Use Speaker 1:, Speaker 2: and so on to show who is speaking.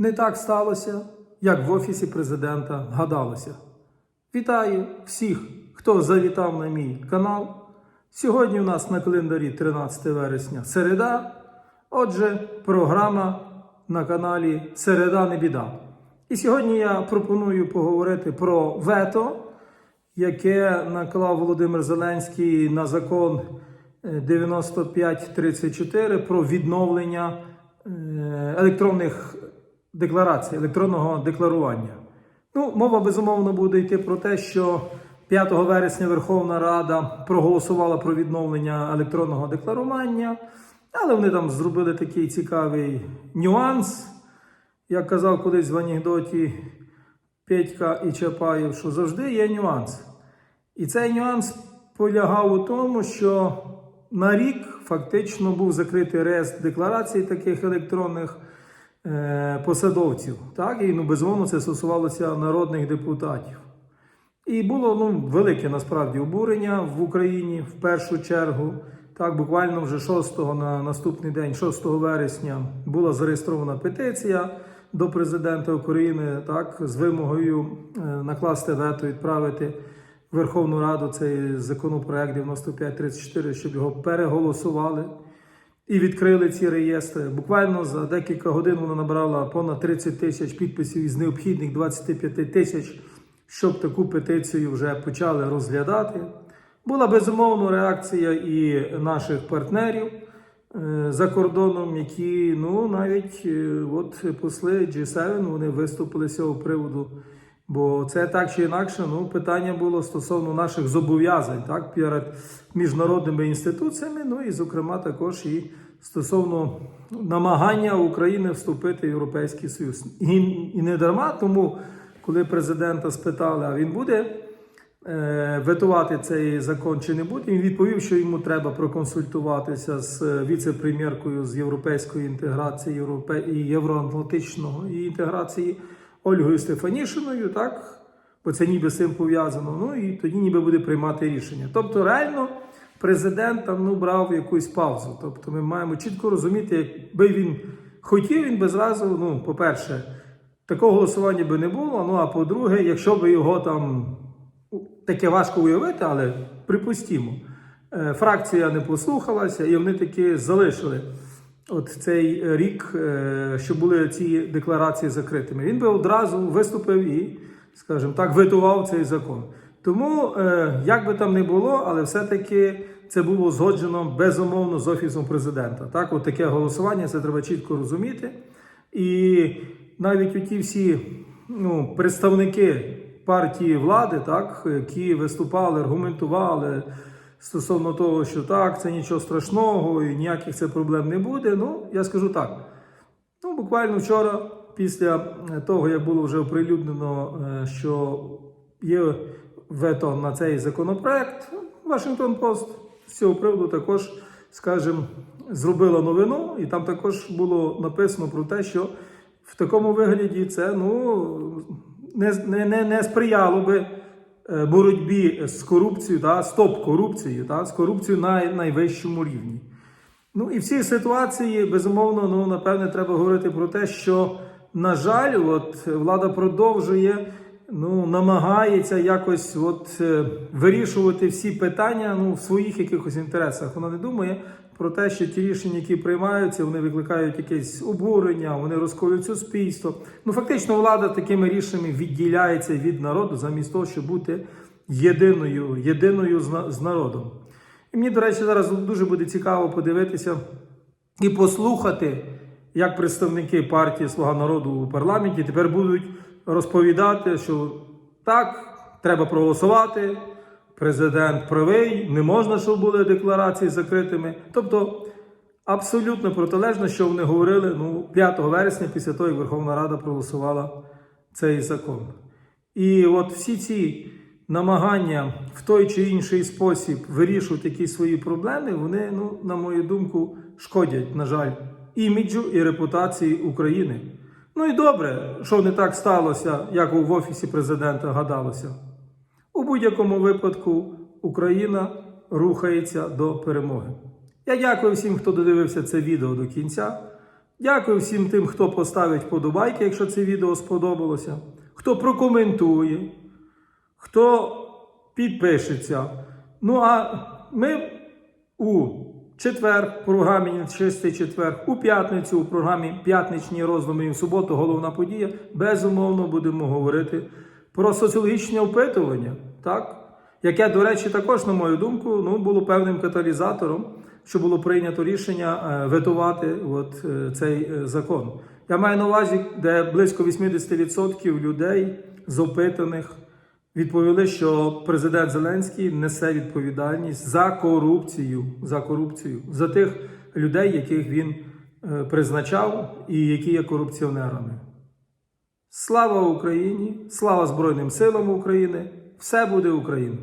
Speaker 1: Не так сталося, як в Офісі президента гадалося. Вітаю всіх, хто завітав на мій канал. Сьогодні у нас на календарі 13 вересня середа. Отже, програма на каналі Середа не біда. І сьогодні я пропоную поговорити про вето, яке наклав Володимир Зеленський на закон е, 9534 про відновлення е, електронних декларацій, електронного декларування. Ну, мова безумовно буде йти про те, що 5 вересня Верховна Рада проголосувала про відновлення електронного декларування, але вони там зробили такий цікавий нюанс. Як казав колись в анекдоті Петька і Чапаєв, що завжди є нюанс. І цей нюанс полягав у тому, що на рік фактично був закритий реєстр декларацій таких електронних посадовців. Так? І ну, безумовно це стосувалося народних депутатів. І було ну, велике насправді обурення в Україні в першу чергу. Так, буквально вже 6 на наступний день, 6 вересня, була зареєстрована петиція до президента України так, з вимогою е, накласти вето, відправити в Верховну Раду цей законопроект 9534, щоб його переголосували і відкрили ці реєстри. Буквально за декілька годин вона набрала понад 30 тисяч підписів із необхідних 25 тисяч, щоб таку петицію вже почали розглядати. Була безумовно реакція і наших партнерів е, за кордоном, які ну навіть е, от посли G7 вони виступили з цього приводу. Бо це так чи інакше, ну питання було стосовно наших зобов'язань так перед міжнародними інституціями. Ну і зокрема також і стосовно намагання України вступити в Європейський Союз. І, і не дарма, тому коли президента спитали, а він буде е, ветувати цей закон чи не буде, він відповів, що йому треба проконсультуватися з е, віце-прем'єркою з європейської інтеграції європе... і євроатлантичного і інтеграції Ольгою Стефанішиною, так? Бо це ніби з цим пов'язано. Ну і тоді ніби буде приймати рішення. Тобто, реально, президент там ну, брав якусь паузу. Тобто, ми маємо чітко розуміти, якби він хотів, він би зразу, ну, по-перше, такого голосування би не було. Ну а по-друге, якщо би його там таке важко уявити, але припустімо, е, фракція не послухалася, і вони таки залишили от цей рік, е, що були ці декларації закритими. Він би одразу виступив і, скажімо так, витував цей закон. Тому, е, як би там не було, але все-таки це було узгоджено безумовно з офісом президента. Так, от таке голосування, це треба чітко розуміти. І навіть оті всі ну, представники партії влади, так, які виступали, аргументували стосовно того, що так, це нічого страшного і ніяких це проблем не буде. Ну, я скажу так. Ну, буквально вчора, після того, як було вже оприлюднено, е, що є вето на цей законопроект, Вашингтон Пост з цього приводу також, скажімо, зробила новину, і там також було написано про те, що в такому вигляді це ну, не, не, не, не сприяло би е, боротьбі з корупцією, та, стоп корупцією, та, з корупцією на найвищому рівні. Ну і в цій ситуації, безумовно, ну, напевне, треба говорити про те, що, на жаль, от, влада продовжує, ну, намагається якось от, е, вирішувати всі питання ну, в своїх якихось інтересах. Вона не думає про те, що ті рішення, які приймаються, вони викликають якесь обурення, вони розколюють суспільство. Ну, фактично, влада такими рішеннями відділяється від народу, замість того, щоб бути єдиною, єдиною з на- з народом. І мені, до речі, зараз дуже буде цікаво подивитися і послухати, як представники партії Слуга народу у парламенті тепер будуть розповідати, що так, треба проголосувати, президент правий, не можна, щоб були декларації закритими. Тобто абсолютно протилежно, що вони говорили ну, 5 вересня, після того, як Верховна Рада проголосувала цей закон. І от всі ці намагання в той чи інший спосіб вирішувати якісь свої проблеми, вони, ну, на мою думку, шкодять, на жаль, іміджу і репутації України. Ну і добре, що не так сталося, як в офісі президента гадалося. У будь-якому випадку Україна рухається до перемоги. Я дякую всім, хто додивився це відео до кінця. Дякую всім тим, хто поставить вподобайки, якщо це відео сподобалося, хто прокоментує, хто підпишеться. Ну а ми у четвер в програмі Чистий четвер, у п'ятницю у програмі П'ятничні роздуми і в суботу головна подія. Безумовно, будемо говорити про соціологічне опитування, так? яке, до речі, також, на мою думку, ну, було певним каталізатором, що було прийнято рішення е, ветувати от, е, цей е, закон. Я маю на увазі, де близько 80% людей з опитаних відповіли, що президент Зеленський несе відповідальність за корупцію, за корупцію, за тих людей, яких він е, призначав і які є корупціонерами. Слава Україні! Слава Збройним силам України! Все буде Україна!